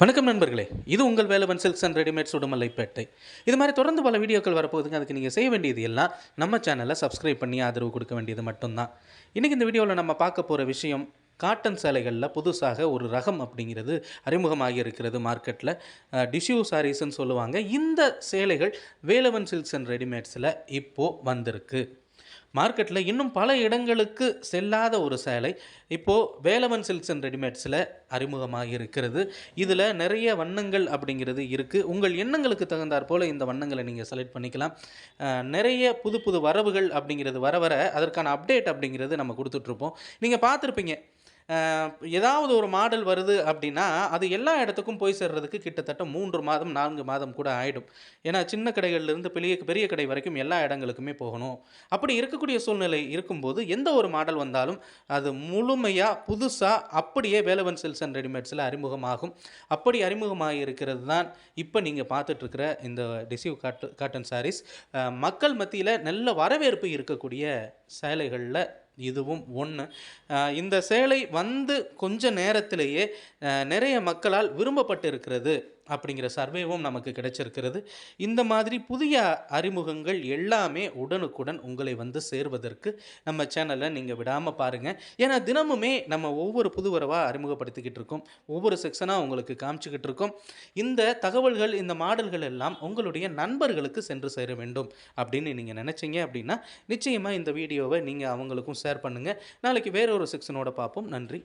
வணக்கம் நண்பர்களே. இது உங்கள் Velavan silks and readymades Udumalaipettai இது மாதிரி தொடர்ந்து பல வீடியோக்கள் வரப்போகுதுங்க. அதுக்கு நீங்கள் செய்ய வேண்டியது எல்லாம் நம்ம சேனலை சப்ஸ்கிரைப் பண்ணி ஆதரவு கொடுக்க வேண்டியது மட்டும்தான். இன்றைக்கி இந்த வீடியோவில் நம்ம பார்க்க போகிற விஷயம் காட்டன் சேலைகளில் புதுசாக ஒரு ரகம் அப்படிங்கிறது அறிமுகமாகி இருக்கிறது மார்க்கெட்டில் டிஷ்யூ சாரீஸ்ன்னு சொல்லுவாங்க. இந்த சேலைகள் வேலவன் சில்க்ஸ் அண்ட் ரெடிமேட்ஸில் இப்போது வந்திருக்கு. மார்க்கெட்டில் இன்னும் பல இடங்களுக்கு செல்லாத ஒரு சேலை இப்போது வேலவன் சில்க்ஸ் அண்ட் ரெடிமேட்ஸில் அறிமுகமாக இருக்கிறது. இதில் நிறைய வண்ணங்கள் அப்படிங்கிறது இருக்குது உங்கள் எண்ணங்களுக்கு தகுந்தாற் போல் இந்த வண்ணங்களை நீங்கள் செலக்ட் பண்ணிக்கலாம். நிறைய புது புது வரவுகள் அப்படிங்கிறது வர வர அதற்கான அப்டேட் அப்படிங்கிறது நம்ம கொடுத்துட்ருப்போம் நீங்கள் பார்த்துருப்பீங்க ஏதாவது ஒரு மாடல் வருது அப்படின்னா அது எல்லா இடத்துக்கும் போய் சேர்றதுக்கு கிட்டத்தட்ட மூன்று மாதம் நான்கு மாதம் கூட ஆகிடும் ஏன்னா சின்ன கடைகள்லேருந்து பெரிய பெரிய கடை வரைக்கும் எல்லா இடங்களுக்குமே போகணும். அப்படி இருக்கக்கூடிய சூழ்நிலை இருக்கும்போது எந்த ஒரு மாடல் வந்தாலும் அது முழுமையாக புதுசாக அப்படியே வேலவன் சில்ஸ் அண்ட் ரெடிமேட்ஸில் அறிமுகமாகும். அப்படி அறிமுகமாக இருக்கிறது தான் இப்போ நீங்கள் பார்த்துட்ருக்கிற இந்த டிசிவ் காட்டு காட்டன் சாரீஸ். மக்கள் மத்தியில் நல்ல வரவேற்பு இருக்கக்கூடிய சேலைகளில் இதுவும் ஒன்று இந்த சேலை வந்து கொஞ்ச நேரத்திலேயே நிறைய மக்களால் விரும்பப்பட்டு இருக்கிறது அப்படிங்கிற சர்வேவும் நமக்கு கிடைச்சிருக்கிறது. இந்த மாதிரி புதிய அறிமுகங்கள் எல்லாமே உடனுக்குடன் உங்களை வந்து சேர்வதற்கு நம்ம சேனலை நீங்கள் விடாமல் பாருங்கள் ஏன்னா தினமுமே நம்ம ஒவ்வொரு புதுவரவாக அறிமுகப்படுத்திக்கிட்டு இருக்கோம். ஒவ்வொரு செக்ஷனாக உங்களுக்கு காமிச்சிக்கிட்டு இருக்கோம். இந்த தகவல்கள் இந்த மாடல்கள் எல்லாம் உங்களுடைய நண்பர்களுக்கு சென்று சேர வேண்டும் அப்படின்னு நீங்கள் நினச்சிங்க அப்படின்னா நிச்சயமாக இந்த வீடியோவை நீங்கள் அவங்களுக்கும் ஷேர் பண்ணுங்கள் நாளைக்கு வேற ஒரு செக்ஷனோட பார்ப்போம். நன்றி.